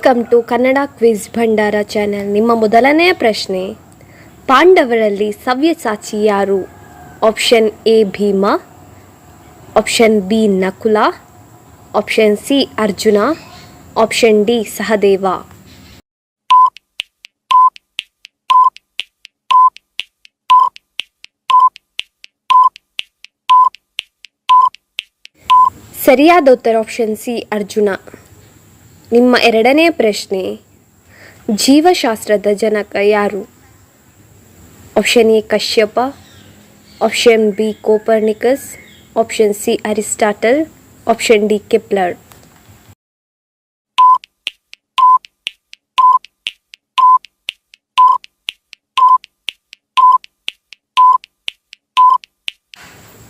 Welcome to Kannada quiz Bhandara channel ನಿಮ್ಮ ಮೊದಲನೆಯ ಪ್ರಶ್ನೆ, ಪಾಂಡವರಲ್ಲಿ ಸವ್ಯಸಾಚಿ ಯಾರು? Option A Bhima. Option B Nakula. Option C Arjuna. Option D Sahadeva. ಸರಿಯಾದ ಉತ್ತರ ಆಪ್ಷನ್ ಸಿ ಅರ್ಜುನ. ನಿಮ್ಮ ಎರಡನೇ ಪ್ರಶ್ನೆ, ಜೀವಶಾಸ್ತ್ರದ ಜನಕ ಯಾರು? Option A Kashyapa. Option B Copernicus. Option C Aristotle. Option D Kepler.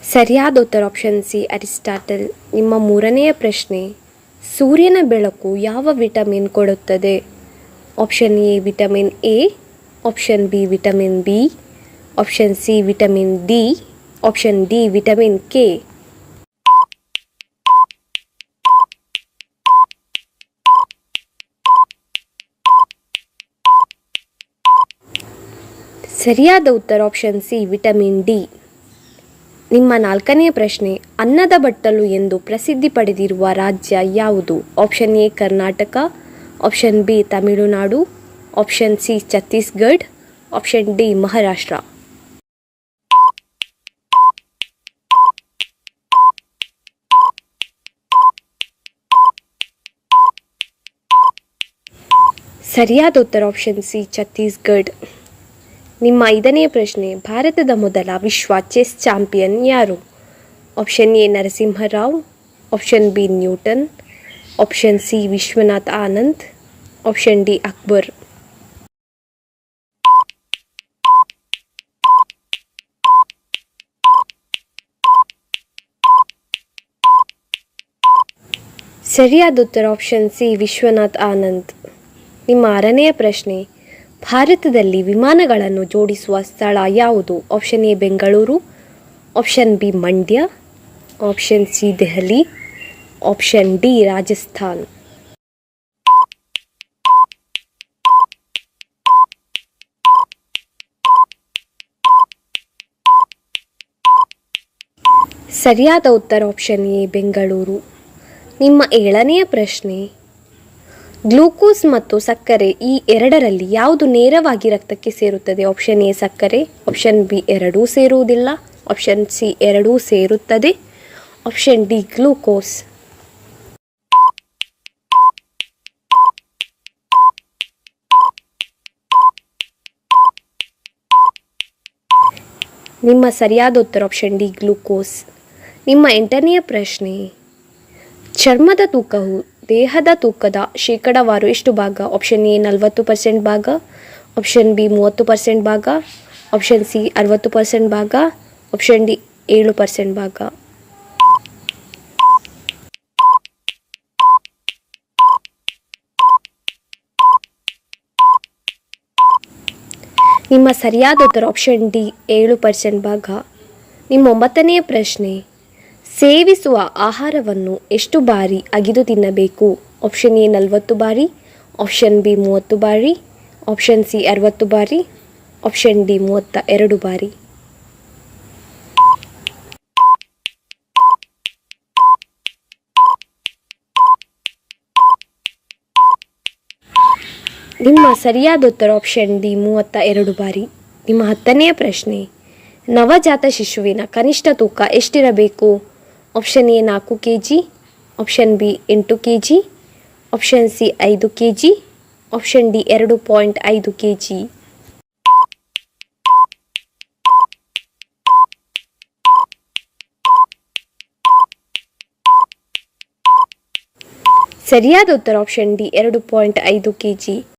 ಸರಿಯಾದ ಉತ್ತರ ಆಪ್ಷನ್ ಸಿ ಅರಿಸ್ಟಾಟಲ್. ನಿಮ್ಮ ಮೂರನೆಯ ಪ್ರಶ್ನೆ ಸೂರ್ಯನ ಬೆಳಕು ಯಾವ ವಿಟಮಿನ್ ಕೊಡುತ್ತದೆ? Option A vitamin A, option B vitamin B, option C vitamin D, option D vitamin K. ಸರಿಯಾದ ಉತ್ತರ ಆಪ್ಷನ್ ಸಿ ವಿಟಮಿನ್ ಡಿ. ನಿಮ್ಮ ನಾಲ್ಕನೇ ಪ್ರಶ್ನೆ, ಅನ್ನದ ಬಟ್ಟಲು ಎಂದು ಪ್ರಸಿದ್ಧಿ ಪಡೆದಿರುವ ರಾಜ್ಯ ಯಾವುದು? Option A, Karnataka, option B, Tamil Nadu, option C, Chhattisgarh, option D, Maharashtra. ಸರಿಯಾದ ಉತ್ತರ, ಆಪ್ಷನ್ ಸಿ, ಛತ್ತೀಸ್ಗಢ್. ನಿಮ್ಮ ಐದನೇ ಪ್ರಶ್ನೆ, ಭಾರತದ ಮೊದಲ ವಿಶ್ವ ಚೆಸ್ ಚಾಂಪಿಯನ್ ಯಾರು? Option A, Narasimha Rao, option B, Newton, option C, Viswanath Anand, option D, Akbar. ಸರಿಯಾದ ಉತ್ತರ ಆಪ್ಷನ್ ಸಿ, ವಿಶ್ವನಾಥ್ ಆನಂದ್. ನಿಮ್ಮ ಆರನೆಯ ಪ್ರಶ್ನೆ ಭಾರತದಲ್ಲಿ ವಿಮಾನಗಳನ್ನು ಜೋಡಿಸುವ ಸ್ಥಳ ಯಾವುದು? Option A Bengaluru. Option B Mandya. Option C Delhi. Option D Rajasthan. ಸರಿಯಾದ ಉತ್ತರ ಆಪ್ಷನ್ ಎ ಬೆಂಗಳೂರು. ನಿಮ್ಮ ಏಳನೆಯ ಪ್ರಶ್ನೆ. ಗ್ಲೂಕೋಸ್ ಮತ್ತು ಸಕ್ಕರೆ ಈ ಎರಡರಲ್ಲಿ ಯಾವುದು ನೇರವಾಗಿ ರಕ್ತಕ್ಕೆ ಸೇರುತ್ತದೆ? ಆಪ್ಷನ್ ಎ ಸಕ್ಕರೆ ಆಪ್ಷನ್ ಬಿ ಎರಡೂ ಸೇರುವುದಿಲ್ಲ ಆಪ್ಷನ್ ಸಿ ಎರಡೂ ಸೇರುತ್ತದೆ ಆಪ್ಷನ್ ಡಿ ಗ್ಲೂಕೋಸ್. ನಿಮ್ಮ ಸರಿಯಾದ ಉತ್ತರ ಆಪ್ಷನ್ ಡಿ ಗ್ಲೂಕೋಸ್. ನಿಮ್ಮ ಎಂಟನೆಯ ಪ್ರಶ್ನೆ, ಚರ್ಮದ ತೂಕವು ದೇಹದ ತೂಕದ ಶೇಕಡಾವಾರು ಎಷ್ಟು ಭಾಗ. ಆಪ್ಷನ್ ಎ ನಲವತ್ತು ಪರ್ಸೆಂಟ್ ಭಾಗ. ಆಪ್ಷನ್ ಬಿ ಮೂವತ್ತು ಪರ್ಸೆಂಟ್ ಭಾಗ. ಆಪ್ಷನ್ ಸಿ ಅರವತ್ತು ಪರ್ಸೆಂಟ್ ಭಾಗ. ಆಪ್ಷನ್ ಡಿ ಏಳು ಪರ್ಸೆಂಟ್ ಭಾಗ. ನಿಮ್ಮ ಸರಿಯಾದ ಉತ್ತರ ಆಪ್ಷನ್ ಡಿ ಏಳು ಪರ್ಸೆಂಟ್ ಭಾಗ. ನಿಮ್ಮ ಒಂಬತ್ತನೆಯ ಪ್ರಶ್ನೆ ಸೇವಿಸುವ ಆಹಾರವನ್ನು ಎಷ್ಟು ಬಾರಿ ಅಗಿದು ತಿನ್ನಬೇಕು? ಆಪ್ಷನ್ ಎ ನಲವತ್ತು ಬಾರಿ ಆಪ್ಷನ್ ಬಿ ಮೂವತ್ತು ಬಾರಿ ಆಪ್ಷನ್ ಸಿ ಅರವತ್ತು ಬಾರಿ ಆಪ್ಷನ್ ಡಿ ಮೂವತ್ತ ಎರಡು ಬಾರಿ. ನಿಮ್ಮ ಸರಿಯಾದ ಉತ್ತರ ಆಪ್ಷನ್ ಡಿ ಮೂವತ್ತ ಎರಡು ಬಾರಿ. ನಿಮ್ಮ ಹತ್ತನೆಯ ಪ್ರಶ್ನೆ, ನವಜಾತ ಶಿಶುವಿನ ಕನಿಷ್ಠ ತೂಕ ಎಷ್ಟಿರಬೇಕು? ಆಪ್ಷನ್ ಎ ನಾಲ್ಕು ಕೆ ಜಿ ಆಪ್ಷನ್ ಬಿ ಎಂಟು ಕೆ ಜಿ ಆಪ್ಷನ್ ಸಿ ಐದು ಕೆ ಜಿ ಆಪ್ಷನ್ ಡಿ ಎರಡು ಪಾಯಿಂಟ್ ಐದು ಕೆ ಜಿ ಸರಿಯಾದ ಉತ್ತರ ಆಪ್ಷನ್ ಡಿ ಎರಡು ಪಾಯಿಂಟ್ ಐದು ಕೆ ಜಿ